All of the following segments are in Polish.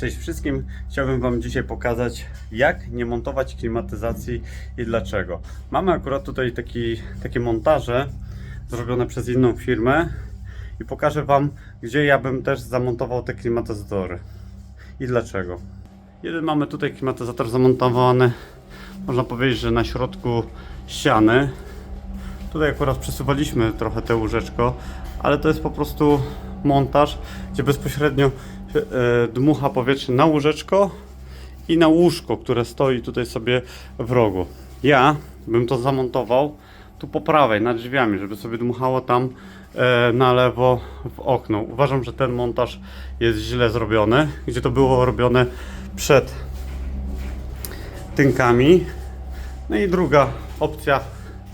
Cześć wszystkim, chciałbym Wam dzisiaj pokazać jak nie montować klimatyzacji i dlaczego. Mamy akurat tutaj taki, takie montaże zrobione przez inną firmę i pokażę Wam gdzie ja bym też zamontował te klimatyzatory i dlaczego. Jeden mamy tutaj klimatyzator zamontowany, można powiedzieć, że na środku ściany. Tutaj akurat przesuwaliśmy trochę te łóżeczko, ale to jest po prostu montaż, gdzie bezpośrednio e, dmucha powietrze na łóżeczko i na łóżko, które stoi tutaj sobie w rogu. Ja bym to zamontował tu po prawej, nad drzwiami, żeby sobie dmuchało tam e, na lewo w okno. Uważam, że ten montaż jest źle zrobiony, gdzie to było robione przed tynkami. No i druga opcja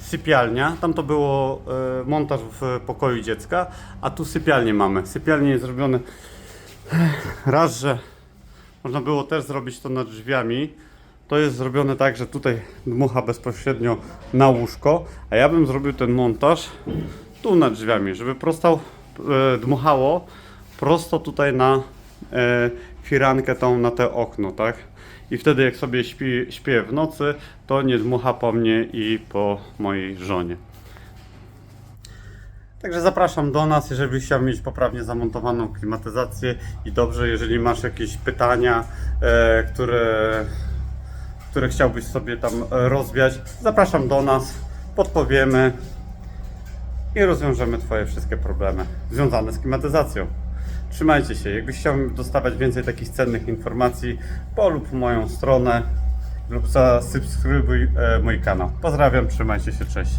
sypialnia. Tam to było e, montaż w pokoju dziecka, a tu sypialnię mamy. Sypialnie jest zrobione raz, że można było też zrobić to nad drzwiami. To jest zrobione tak, że tutaj dmucha bezpośrednio na łóżko, a ja bym zrobił ten montaż tu nad drzwiami, żeby prostał, e, dmuchało prosto tutaj na e, firankę tą, na te okno, tak? I wtedy jak sobie śpi, śpię w nocy, to nie dmucha po mnie i po mojej żonie. Także zapraszam do nas, jeżeli chciał mieć poprawnie zamontowaną klimatyzację i dobrze, jeżeli masz jakieś pytania, e, które, które chciałbyś sobie tam rozwiać, zapraszam do nas, podpowiemy i rozwiążemy Twoje wszystkie problemy związane z klimatyzacją. Trzymajcie się. Jakbyś chciał dostawać więcej takich cennych informacji, polub moją stronę lub zasubskrybuj e, mój kanał. Pozdrawiam, trzymajcie się, cześć.